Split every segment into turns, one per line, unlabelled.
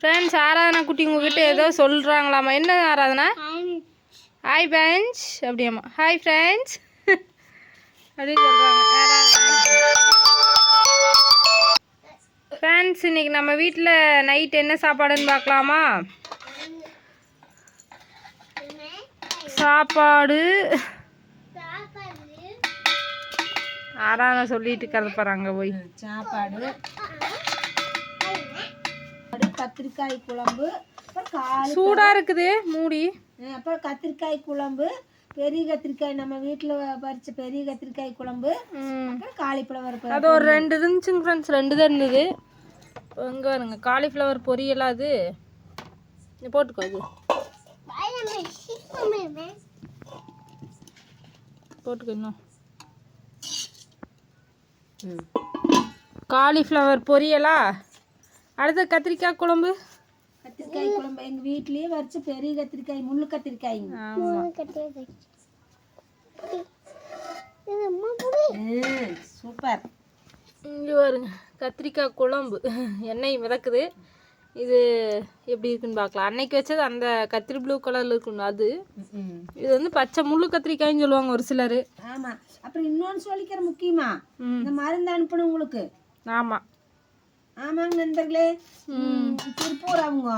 Friends Aradhana குட்டி உங்ககிட்ட ஏதோ சொல்கிறாங்களாம்மா என்ன ஆராதனா? ஹாய் பெஞ்ச் அப்படியாம்மா. ஹாய் ஃப்ரெண்ட்ஸ் அப்படின்னு சொல்கிறாங்க ஃப்ரெண்ட்ஸ் இன்னைக்கு நம்ம வீட்டில் நைட் என்ன சாப்பாடுன்னு பார்க்கலாமா? சாப்பாடு. ஆராதனா சொல்லிட்டு கதப்பாங்க போய்.
சாப்பாடு. கத்திரிக்காய் குழம்பு அப்புறம் கால்
சூடாக இருக்குது மூடி.
அப்புறம் கத்திரிக்காய் குழம்பு பெரிய கத்திரிக்காய் நம்ம வீட்டில் பறிச்ச பெரிய கத்திரிக்காய் குழம்பு அப்புறம் காலிஃப்ளவர்
அது ஒரு ரெண்டு இருந்துச்சுங்க ஃப்ரெண்ட்ஸ் ரெண்டு தான் இருந்தது. இங்கே வருங்க காலிஃப்ளவர் பொரியலா அது. இது போட்டுக்கோ இது. போட்டுக்கோ இன்னும். காலிஃப்ளவர் பொரியலா? அடுத்து கத்திரிக்காய் குழம்பு?
கத்திரிக்காய் குழம்பு. எங்கள் வீட்லேயே பறிச்ச பெரிய கத்திரிக்காய் முள்ளு கத்திரிக்காய்ங்க சூப்பர்.
இங்கே வருங்க கத்திரிக்காய் குழம்பு. எண்ணெய் மிதக்குது. இது எப்படி இருக்குன்னு பார்க்கலாம். அன்னைக்கு வச்சது அந்த கத்திரி ப்ளூ கலரில் இருக்கணும் அது. இது வந்து பச்சை முள்ளு கத்திரிக்காய்ன்னு சொல்லுவாங்க ஒரு சிலர்.
ஆமாம் அப்புறம் இன்னொன்று சொல்லிக்கிற முக்கியமா. இந்த மருந்து அனுப்பணும் உங்களுக்கு.
ஆமாம்
ஆமாங்க நண்பர்களே. திருப்பூர் அவங்க.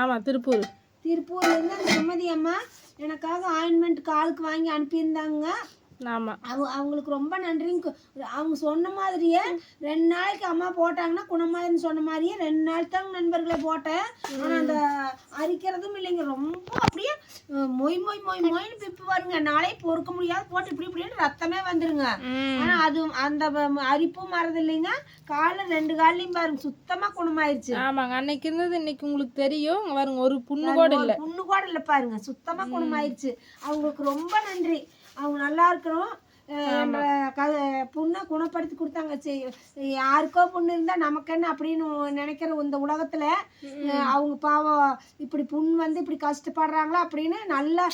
ஆமாம் திருப்பூர்.
திருப்பூர்ல இருந்து அந்த சுமதி அம்மா எனக்காக ஆயின்மெண்ட் காலுக்கு வாங்கி அனுப்பியிருந்தாங்க.
ஆமாம்
அவங்க அவங்களுக்கு ரொம்ப நன்றிங்க அவங்க சொன்ன மாதிரியே ரெண்டு நாளைக்கு அம்மா போட்டாங்கன்னா குணமாயிருன்னு சொன்ன மாதிரியே ரெண்டு நாள் தாங்க நண்பர்களை போட்டேன். ஆனால் அந்த அரிக்கிறதும் இல்லைங்க. ரொம்ப அப்படியே மொய் மொய் மொய் மொய்னு பிப்பு வருங்க நாளே பொறுக்க முடியாது போட்டு இப்படி இப்படின்னு ரத்தமே வந்துருங்க. ஆனால் அது அந்த அரிப்பும் மறந்து இல்லைங்க. காலில் ரெண்டு கால்லையும் பாருங்க. சுத்தமாக குணமாயிருச்சு.
ஆமாங்க. அன்னைக்கு இருந்தது இன்னைக்கு உங்களுக்கு தெரியும். பாருங்க ஒரு புண்ணு கூட இல்லை.
புண்ணு கூட இல்லை பாருங்க. சுத்தமாக குணமாயிருச்சு. அவங்களுக்கு ரொம்ப நன்றி. அவங்க நல்லா இருக்கணும். புண்ணை குணப்படுத்தி கொடுத்தாங்க. யாருக்கோ புண்ணு இருந்தால் நமக்கு என்ன அப்படின்னு நினைக்கிற இந்த உலகத்தில் அவங்க பாவம் இப்படி புண் வந்து இப்படி கஷ்டப்படுறாங்களா அப்படின்னு நல்ல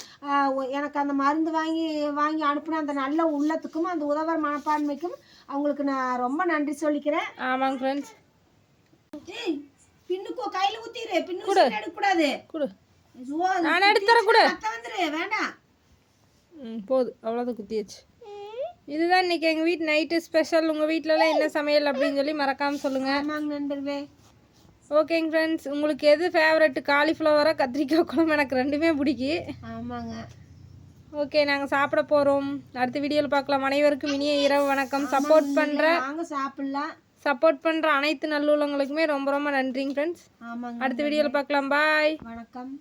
எனக்கு அந்த மருந்து வாங்கி வாங்கி அனுப்புன அந்த நல்ல உள்ளத்துக்கும் அந்த உதவ மனப்பான்மைக்கும் அவங்களுக்கு நான் ரொம்ப நன்றி சொல்லிக்கிறேன்.
ஆமாங்க ஃப்ரெண்ட்ஸ்
பின்னுக்கோ கையில் ஊற்றிடு பின்னு எடுக்கக்கூடாது.
நான் எடுத்து தரேன் கொடு.
வேண்டாம்.
போதும் அவ்வளோதான் குத்தியாச்சு. இதுதான் இன்னைக்கு எங்கள் வீட்டு நைட்டு ஸ்பெஷல் உங்கள் வீட்டிலலாம் என்ன சமையல் அப்படின்னு சொல்லி மறக்காமல் சொல்லுங்கள்
ஆமாங்க நண்பர்களே.
ஓகேங்க ஃப்ரெண்ட்ஸ் உங்களுக்கு எது ஃபேவரட் காலிஃப்ளவரா கத்திரிக்காய் குழம்பு? எனக்கு ரெண்டுமே பிடிக்கி.
ஆமாங்க.
ஓகே நாங்கள் சாப்பிட போகிறோம் அடுத்த வீடியோவில் பார்க்கலாம். அனைவருக்கும் இனிய இரவு வணக்கம். சப்போர்ட் பண்ணுற
வாங்க சாப்பிடலாம்.
சப்போர்ட் பண்ணுற அனைத்து நல்லுள்ளங்களுக்குமே ரொம்ப ரொம்ப நன்றிங்க ஃப்ரெண்ட்ஸ்
ஆமாங்க
அடுத்த வீடியோவில் பார்க்கலாம். பாய்
வணக்கம்.